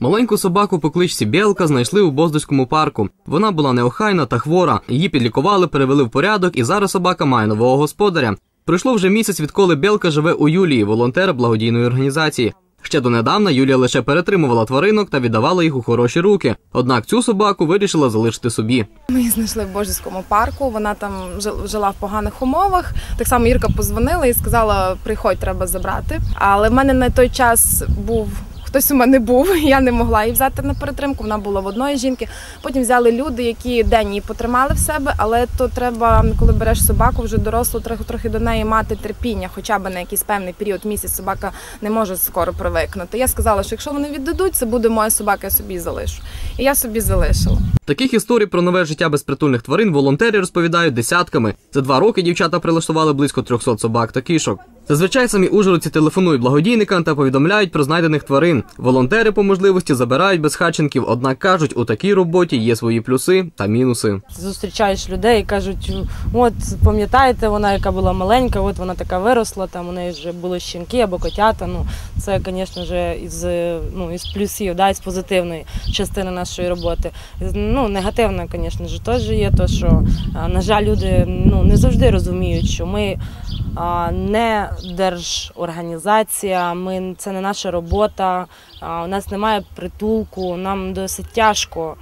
Маленьку собаку по кличці Білка знайшли у Боздоському парку. Вона була неохайна та хвора. Її підлікували, перевели в порядок, і зараз собака має нового господаря. Пройшло вже місяць, відколи Білка живе у Юлії, волонтер благодійної організації. Ще донедавна Юлія лише перетримувала тваринок та віддавала їх у хороші руки. Однак цю собаку вирішила залишити собі. Ми її знайшли в Божівському парку. Вона там жила в поганих умовах. Так само Ірка позвонила і сказала: приходь, треба забрати. Але в мене на той час був. Хтось у мене був, я не могла її взяти на перетримку. Вона була в одної жінки. Потім взяли люди, які день її потримали в себе, але то треба, коли береш собаку, вже дорослу, трохи до неї мати терпіння, хоча б на якийсь певний період місяць собака не може скоро привикнути. Я сказала, що якщо вони віддадуть, це буде моя собака, я собі залишу. І я собі залишила. Таких історій про нове життя безпритульних тварин волонтери розповідають десятками. За два роки дівчата прилаштували близько 300 собак та кішок. Зазвичай самі ужгородці телефонують благодійникам та повідомляють про знайдених тварин. Волонтери по можливості забирають безхатченків, однак кажуть, у такій роботі є свої плюси та мінуси. зустрічаєш людей і кажуть, от пам'ятаєте, вона яка була маленька, от вона така виросла, там у неї вже були щенки або котята. Ну це, звісно ж, із ну із плюсів, да, із позитивної частини нашої роботи. Ну негативна, звісно ж, теж є. То що на жаль, люди ну не завжди розуміють, що ми. Не держорганізація, ми це не наша робота. У нас немає притулку, нам досить тяжко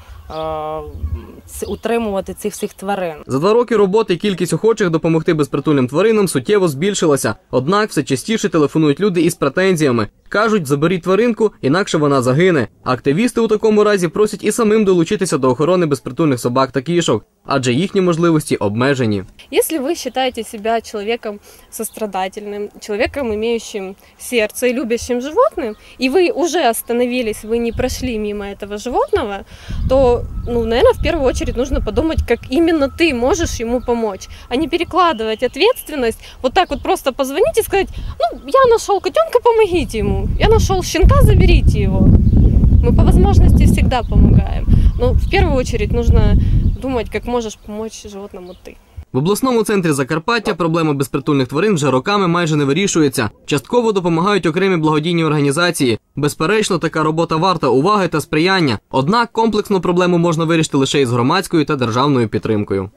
утримувати цих всіх тварин. За два роки роботи кількість охочих допомогти безпритульним тваринам суттєво збільшилася. Однак все частіше телефонують люди із претензіями. Кажуть, заберіть тваринку, інакше вона загине. Активісти у такому разі просять і самим долучитися до охорони безпритульних собак та кішок, адже їхні можливості обмежені. Если вы считаете себя человеком сострадательным, человеком, имеющим сердце и любящим животным, и вы уже остановились, вы не прошли мимо этого животного, то, ну, наверное, в первую очередь нужно подумать, как именно ты можешь ему помочь, а не перекладывать ответственность, вот так вот просто позвонить и сказать, ну, я нашел котенка, помогите ему, я нашел щенка, заберите его. Мы по возможности всегда помогаем. Но в первую очередь нужно думать, как можешь помочь животному ты. В обласному центрі Закарпаття проблема безпритульних тварин вже роками майже не вирішується. Частково допомагають окремі благодійні організації. Безперечно, така робота варта уваги та сприяння. Однак комплексно проблему можна вирішити лише із громадською та державною підтримкою.